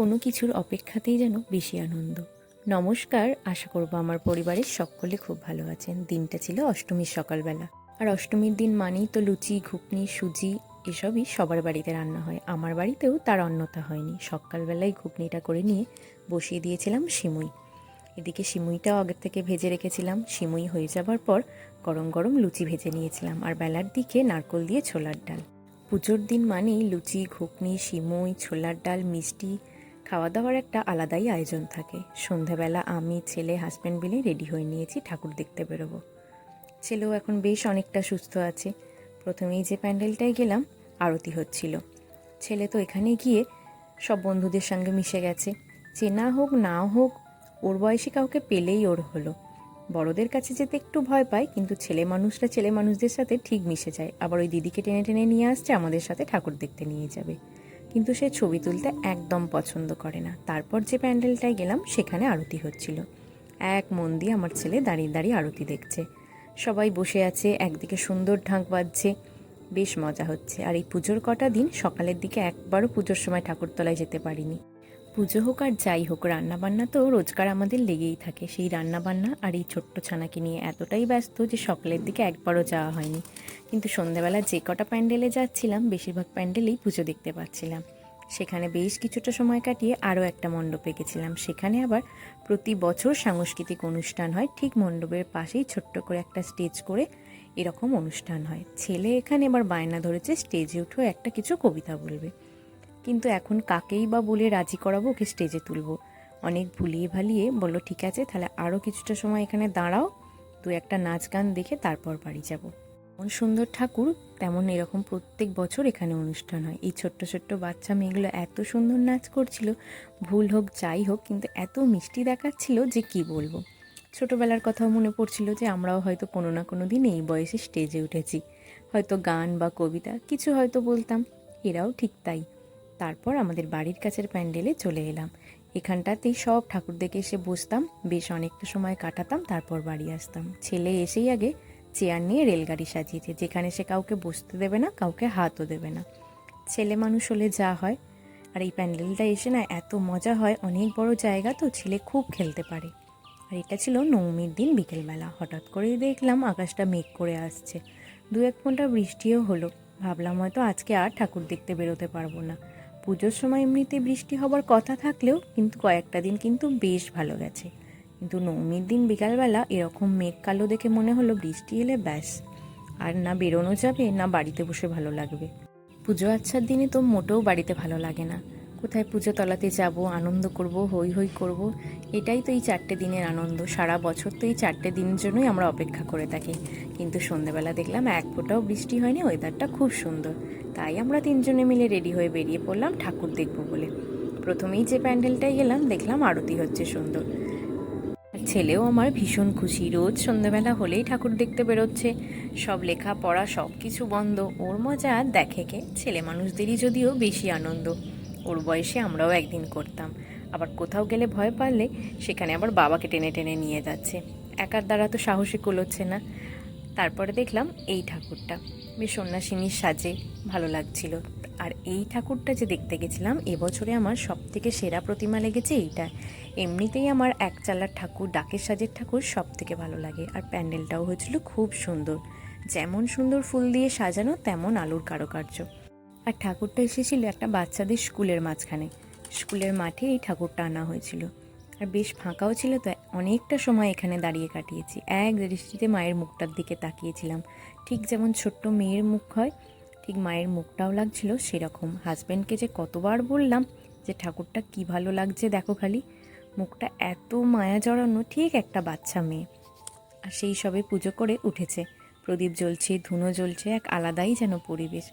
কোনো কিছুর অপেক্ষাতেই যেন বেশি আনন্দ। নমস্কার, আশা করব আমার পরিবারের সকলে খুব ভালো আছেন। দিনটা ছিল অষ্টমীর সকালবেলা। আর অষ্টমীর দিন মানেই তো লুচি, ঘুগনি, সুজি এসবই সবার বাড়িতে রান্না হয়। আমার বাড়িতেও তার অন্যতা হয়নি। সকালবেলায় ঘুগনিটা করে নিয়ে বসিয়ে দিয়েছিলাম সিমুই। এদিকে সিমুইটাও আগের থেকে ভেজে রেখেছিলাম। সিমুই হয়ে যাবার পর গরম গরম লুচি ভেজে নিয়েছিলাম। আর বেলার দিকে নারকোল দিয়ে ছোলার ডাল। পুজোর দিন মানেই লুচি, ঘুগনি, সিমুই, ছোলার ডাল, মিষ্টি খাওয়া দাওয়ার একটা আলাদাই আয়োজন থাকে। সন্ধ্যাবেলা আমি, ছেলে হাজব্যান্ড মিলে রেডি হয়ে নিয়েছি, ঠাকুর দেখতে বেরোবো। ছেলেও এখন বেশ অনেকটা সুস্থ আছে। প্রথমেই যে প্যান্ডেলটায় গেলাম, আরতি হচ্ছিল। ছেলে তো এখানে গিয়ে সব বন্ধুদের সঙ্গে মিশে গেছে। চেনা হোক, না হোক, ওর বয়সী কাউকে পেলেই ওর হলো। বড়দের কাছে যেতে একটু ভয় পায়, কিন্তু ছেলে মানুষরা ছেলে মানুষদের সাথে ঠিক মিশে যায়। আবার ওই দিদিকে টেনে টেনে নিয়ে আসছে, আমাদের সাথে ঠাকুর দেখতে নিয়ে যাবে। কিন্তু সে ছবি তুলতে একদম পছন্দ করে না। তারপর যে প্যান্ডেলটায় গেলাম, সেখানে আরতি হচ্ছিল। এক মন দিয়ে আমার ছেলে দাঁড়িয়ে দাঁড়িয়ে আরতি দেখছে। সবাই বসে আছে, একদিকে সুন্দর ঢাক বাজছে, বেশ মজা হচ্ছে। আর এই পুজোর কটা দিন সকালের দিকে একবারও পুজোর সময় ঠাকুরতলায় যেতে পারিনি। পুজো হোক আর যাই হোক, রান্নাবান্না তো রোজগার আমাদের লেগেই থাকে। সেই রান্নাবান্না আর এই ছোট্ট ছানাকে নিয়ে এতটাই ব্যস্ত যে সকালের দিকে একবারও যাওয়া হয়নি। কিন্তু সন্ধ্যাবেলা যে কটা প্যান্ডেলে যাচ্ছিলাম, বেশিরভাগ প্যান্ডেলেই পুজো দেখতে পাচ্ছিলাম। সেখানে বেশ কিছুটা সময় কাটিয়ে আরও একটা মণ্ডপে গেছিলাম। সেখানে আবার প্রতি বছর সাংস্কৃতিক অনুষ্ঠান হয়। ঠিক মণ্ডপের পাশেই ছোট্ট করে একটা স্টেজ করে এরকম অনুষ্ঠান হয়। ছেলে এখানে এবার বায়না ধরেছে, স্টেজে উঠেও একটা কিছু কবিতা বলবে। কিন্তু এখন কাকেই বা বলে রাজি করাবো, ওকে স্টেজে তুলবো? অনেক ভুলিয়ে ভালিয়ে বলল, ঠিক আছে, তাহলে আরও কিছুটা সময় এখানে দাঁড়াও তুই একটা নাচ গান দেখে তারপর বাড়ি যাব। যেমন সুন্দর ঠাকুর, তেমন এরকম প্রত্যেক বছর এখানে অনুষ্ঠান হয়। এই ছোট্ট ছোট্ট বাচ্চা মেয়েগুলো এত সুন্দর নাচ করছিল, ভুল হোক, যাই হোক, কিন্তু এত মিষ্টি দেখাচ্ছিল যে কি বলব। ছোটোবেলার কথাও মনে পড়ছিল যে আমরাও হয়তো কোনো না কোনো দিন এই বয়সে স্টেজে উঠেছি। হয়তো গান বা কবিতা, কিছু হয়তো বলতাম, এরাও ঠিক তাই। তারপর আমাদের বাড়ির কাছের প্যান্ডেলে চলে এলাম। এখানটাতেই সব ঠাকুর দেখে এসে বসতাম, বেশ অনেকটা সময় কাটাতাম, তারপর বাড়ি আসতাম। ছেলে এসেই আগে চেয়ার নিয়ে রেলগাড়ি সাজিয়েছে, যেখানে সে কাউকে বসতে দেবে না, কাউকে হাতও দেবে না। ছেলে মানুষ হলে যা হয়। আর এই প্যান্ডেলটা এসে না এত মজা হয়, অনেক বড় জায়গা তো ছেলে খুব খেলতে পারে। আর এটা ছিল নবমীর দিন বিকেলবেলা। হঠাৎ করেই দেখলাম আকাশটা মেঘ করে আসছে। দু এক ফোঁটা বৃষ্টিও হলো। ভাবলাম হয়তো আজকে আর ঠাকুর দেখতে বেরোতে পারব না। পুজোর সময় এমনিতে বৃষ্টি হবার কথা থাকলেও কিন্তু কয়েকটা দিন কিন্তু বেশ ভালো গেছে। কিন্তু নবমীর দিন বিকালবেলা এরকম মেঘ কালো দেখে মনে হলো বৃষ্টি এলে ব্যাস। আর না বেরোনো যাবে, না বাড়িতে বসে ভালো লাগবে। পুজো আচ্ছার দিনে তো মোটেও বাড়িতে ভালো লাগে না। কোথায় পুজো তলাতে যাব, আনন্দ করব হই হই করব, এটাই তো এই চারটে দিনের আনন্দ। সারা বছর তো এই চারটে দিনের জন্যই আমরা অপেক্ষা করে থাকি। কিন্তু সন্ধ্যেবেলা দেখলাম এক ফোঁটাও বৃষ্টি হয়নি ওয়েদারটা খুব সুন্দর। তাই আমরা তিনজনে মিলে রেডি হয়ে বেরিয়ে পড়লাম ঠাকুর দেখব বলে। প্রথমেই যে প্যান্ডেলটায় গেলাম, দেখলাম আরতি হচ্ছে সুন্দর। ছেলেও আমার ভীষণ খুশি। রোজ সন্ধ্যাবেলা হলেই ঠাকুর দেখতে বেরোচ্ছে। সব লেখা পড়া সব কিছু বন্ধ। ওর মজা দেখে কে? ছেলে মানুষদেরই যদিও বেশি আনন্দ। ওর বয়সে আমরাও একদিন করতাম। আবার কোথাও গেলে ভয় পারলে সেখানে আবার বাবাকে টেনে টেনে নিয়ে যাচ্ছে। একার দ্বারা তো সাহসী কোলোচ্ছে না। তারপরে দেখলাম এই ঠাকুরটা। বেশ সন্ন্যাসিনীর সাজে ভালো লাগছিল। আর এই ঠাকুরটা যে দেখতে গেছিলাম, এবছরে আমার সব থেকে সেরা প্রতিমা লেগেছে এইটা। এমনিতেই আমার এক চালার ঠাকুর, ডাকের সাজের ঠাকুর সব থেকে ভালো লাগে। আর প্যান্ডেলটাও হয়েছিল খুব সুন্দর। যেমন সুন্দর ফুল দিয়ে সাজানো, তেমন আলুর কারুকার্য। আর ঠাকুরটা এসেছিল একটা বাচ্চাদের স্কুলের মাঝখানে। স্কুলের মাঠে এই ঠাকুরটা আনা হয়েছিল। আর বেশ ফাঁকাও ছিল, তো অনেকটা সময় এখানে দাঁড়িয়ে কাটিয়েছি। এক দৃষ্টিতে মায়ের মুখটার দিকে তাকিয়েছিলাম। ঠিক যেমন ছোট্ট মেয়ের মুখ হয় ঠিক মায়ের মুখটাও লাগছিল সেরকম। হাজব্যান্ডকে যে কতবার বললাম যে, ঠাকুরটা কি ভালো লাগছে দেখো খালি। মুখটা এত মায়া জড়ানো, ঠিক একটা বাচ্চা মেয়ে। আর সেই সবে পুজো করে উঠেছে। প্রদীপ জ্বলছে, ধুনো জ্বলছে, এক আলাদাই যেন পরিবেশ।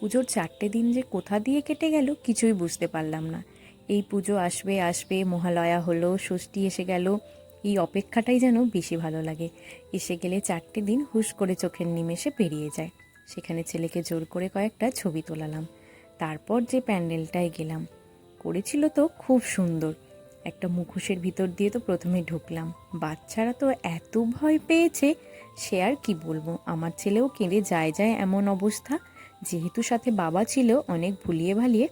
পুজোর চারটে দিন যে কোথা দিয়ে কেটে গেল কিছুই বুঝতে পারলাম না। এই পুজো আসবে আসবে, মহালয়া হলো, ষষ্ঠী এসে গেল। এই অপেক্ষাটাই যেন বেশি ভালো লাগে। এসে গেলে চারটে দিন হুশ করে চোখের নিমেষে পেরিয়ে যায়। সেখানে ছেলেকে জোর করে কয়েকটা ছবি তোলালাম। তারপর যে প্যান্ডেলটায় গেলাম, করেছিল তো খুব সুন্দর। একটা মুখোশের ভিতর দিয়ে তো প্রথমে ঢুকলাম। বাচ্চারা তো এত ভয় পেয়েছে, সে আর কি বলব? আমার ছেলেও কেঁদে যায় যায় এমন অবস্থা। যেহেতু সাথে বাবা ছিল, অনেক ভুলিয়ে ভালিয়ে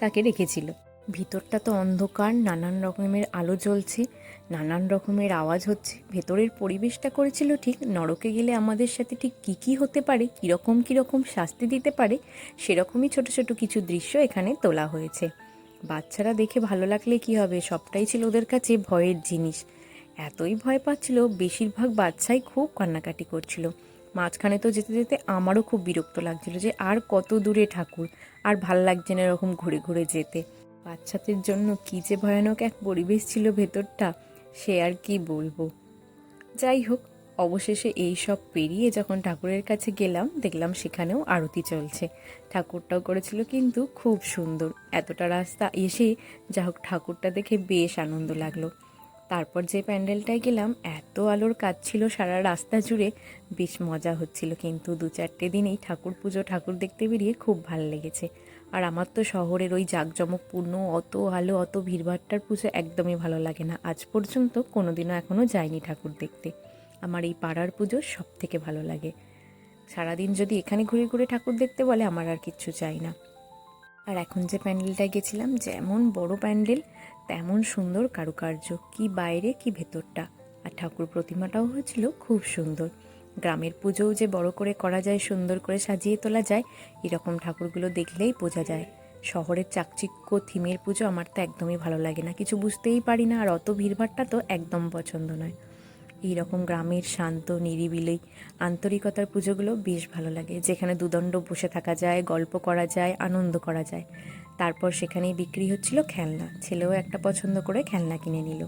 তাকে রেখেছিল। ভিতরটা তো অন্ধকার, নানান রকমের আলো জ্বলছে। নানান রকমের আওয়াজ হচ্ছে। ভেতরের পরিবেশটা করেছিল ঠিক নরকে গেলে আমাদের সাথে ঠিক কী কী হতে পারে, কীরকম কীরকম শাস্তি দিতে পারে, সেরকমই ছোট ছোট কিছু দৃশ্য এখানে তোলা হয়েছে। বাচ্চারা দেখে ভালো লাগলে কি হবে? সবটাই ছিল ওদের কাছে ভয়ের জিনিস। এতই ভয় পাচ্ছিল, বেশিরভাগ বাচ্চাই খুব কান্নাকাটি করছিল। মাঝখানে তো যেতে যেতে আমারও খুব বিরক্ত লাগছিল যে আর কত দূরে ঠাকুর, আর ভালো লাগছে না এরকম ঘুরে ঘুরে যেতে। বাচ্চাদের জন্য কী যে ভয়ানক এক পরিবেশ ছিল ভেতরটা। সে আর কি বলব? যাই হোক, অবশেষে এই সব পেরিয়ে যখন ঠাকুরের কাছে গেলাম, দেখলাম সেখানেও আরতি চলছে। ঠাকুরটাও করেছিল কিন্তু খুব সুন্দর। এতটা রাস্তা এসে যা হোক ঠাকুরটা দেখে বেশ আনন্দ লাগল। তারপর যে প্যান্ডেলটায় গেলাম, এত আলোর কাজ ছিল সারা রাস্তা জুড়ে। বেশ মজা হচ্ছিল কিন্তু দু চারটে দিনেই ঠাকুর পুজো ঠাকুর দেখতে বেরিয়ে খুব ভালো লেগেছে। আর আমার তো শহরের ওই জাঁকজমকপূর্ণ অত আলো, অত ভিড়ভাট্টার পুজো একদমই ভালো লাগে না। আজ পর্যন্ত কোনোদিনও এখনও যাইনি ঠাকুর দেখতে। আমার এই পাড়ার পুজো সব থেকে ভালো লাগে। সারাদিন যদি এখানে ঘুরে ঘুরে ঠাকুর দেখতে বলে, আমার আর কিচ্ছু চাই না। আর এখন যে প্যান্ডেলটায় গেছিলাম, যেমন বড় প্যান্ডেল, তেমন সুন্দর কারুকার্য। কি বাইরে, কি ভেতরটা। আর ঠাকুর প্রতিমাটাও হয়েছিল খুব সুন্দর। গ্রামের পুজোও যে বড় করে করা যায়, সুন্দর করে সাজিয়ে তোলা যায়, এরকম ঠাকুরগুলো দেখলেই বোঝা যায়। শহরের চাকচিক্য থিমের পুজো আমার তো একদমই ভালো লাগে না, কিছু বুঝতেই পারি না, আর অত ভিড়ভাট্টা তো একদম পছন্দ নয়। এই রকম গ্রামের শান্ত, নিরিবিলি, আন্তরিকতার পুজোগুলো বেশ ভালো লাগে, যেখানে দুদণ্ড বসে থাকা যায়, গল্প করা যায়, আনন্দ করা যায়। তারপর সেখানেই বিক্রি হচ্ছিল খেলনা, ছেলেও একটা পছন্দ করে খেলনা কিনে নিল।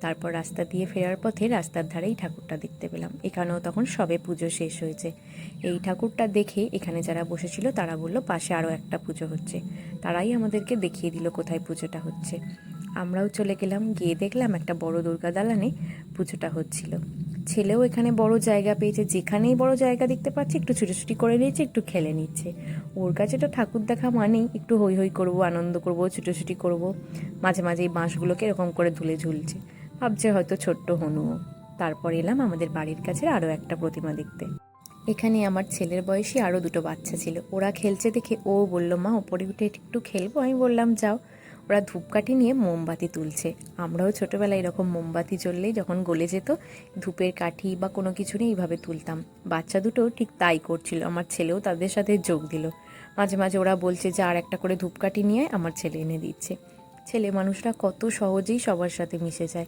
তারপর রাস্তা দিয়ে ফেরার পথে রাস্তার ধারেই ঠাকুরটা দেখতে পেলাম। এখানেও তখন সবে পুজো শেষ হয়েছে। এই ঠাকুরটা দেখে এখানে যারা বসেছিল তারা বলল, পাশে আরও একটা পুজো হচ্ছে। তারাই আমাদেরকে দেখিয়ে দিল কোথায় পুজোটা হচ্ছে। আমরাও চলে গেলাম, গিয়ে দেখলাম একটা বড় দুর্গা দালানে পুজোটা হচ্ছিল। ছেলেও এখানে বড় জায়গা পেয়েছে, যেখানেই বড় জায়গা দেখতে পাচ্ছে, একটু ছুটোছুটি করে নিচ্ছে একটু খেলে নিচ্ছে। ওর কাছে তো ঠাকুর দেখা মানেই একটু হই হই করব, আনন্দ করব, ছুটোছুটি করব। মাঝে মাঝে এই বাঁশগুলোকে এরকম করে ধুলে ঝুলছে। ভাবছে হয়তো ছোট্ট হনু। তারপর এলাম আমাদের বাড়ির কাছে আরও একটা প্রতিমা দেখতে। এখানে আমার ছেলের বয়সী আরও দুটো বাচ্চা ছিল। ওরা খেলছে দেখে ও বলল, মা ওপরে উঠে একটু খেলব? আমি বললাম, যাও। ওরা ধূপকাঠি নিয়ে মোমবাতি তুলছে। আমরাও ছোটোবেলায় এরকম মোমবাতি জ্বললেই যখন গলে যেত, ধূপের কাঠি বা কোনো কিছু নিয়ে এইভাবে তুলতাম। বাচ্চা দুটো ঠিক তাই করছিল। আমার ছেলেও তাদের সাথে যোগ দিল। মাঝে মাঝে ওরা বলছে, যে আর একটা করে ধূপকাঠি নিয়ে আমার ছেলে এনে দিচ্ছে। ছেলে মানুষরা কত সহজেই সবার সাথে মিশে যায়।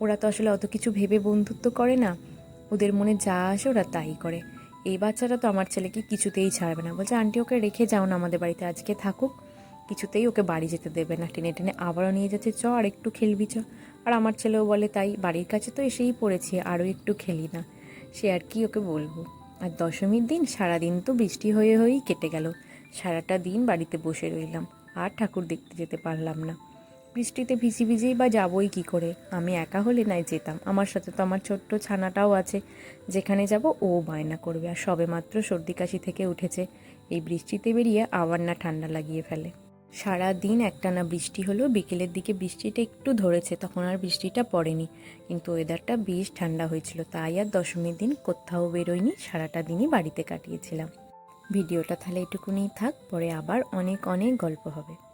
ওরা তো আসলে অত কিছু ভেবে বন্ধুত্ব করে না। ওদের মনে যা আসে ওরা তাই করে। এই বাচ্চারা তো আমার ছেলেকে কিছুতেই ছাড়বে না। বলছে, আন্টি, ওকে রেখে যাও না আমাদের বাড়িতে, আজকে থাকুক। কিছুতেই ওকে বাড়ি যেতে দেবে না। টেনে টেনে আবারও নিয়ে যাচ্ছে, চ, আর একটু খেলবি, চ। আর আমার ছেলেও বলে, তাই, বাড়ির কাছে তো এসেই পড়েছি, আরও একটু খেলি না। সে আর কি ওকে বলব। আর দশমীর দিন, সারাদিন তো বৃষ্টি হয়ে হয়েই কেটে গেল। সারাটা দিন বাড়িতে বসে রইলাম, আর ঠাকুর দেখতে যেতে পারলাম না। বৃষ্টিতে ভিজি ভিজেই বা যাবই কি করে? আমি একা হলে নাই যেতাম। আমার সাথে তো আমার ছোট্ট ছানাটাও আছে। যেখানে যাব ও বায়না করবে। আর সবে মাত্র সর্দি কাশি থেকে উঠেছে। এই বৃষ্টিতে বেরিয়ে আবার না ঠান্ডা লাগিয়ে ফেলে। সারা দিন একটানা বৃষ্টি হলো বিকেলের দিকে বৃষ্টিটা একটু ধরেছে। তখন আর বৃষ্টিটা পড়েনি। কিন্তু ওয়েদারটা বেশ ঠান্ডা হয়েছিল। তাই আর দশমীর দিন কোথাও বেরোয়নি। সারাটা দিনই বাড়িতে কাটিয়েছিলাম। ভিডিওটা তাহলে এটুকুনি থাক। পরে আবার অনেক অনেক গল্প হবে।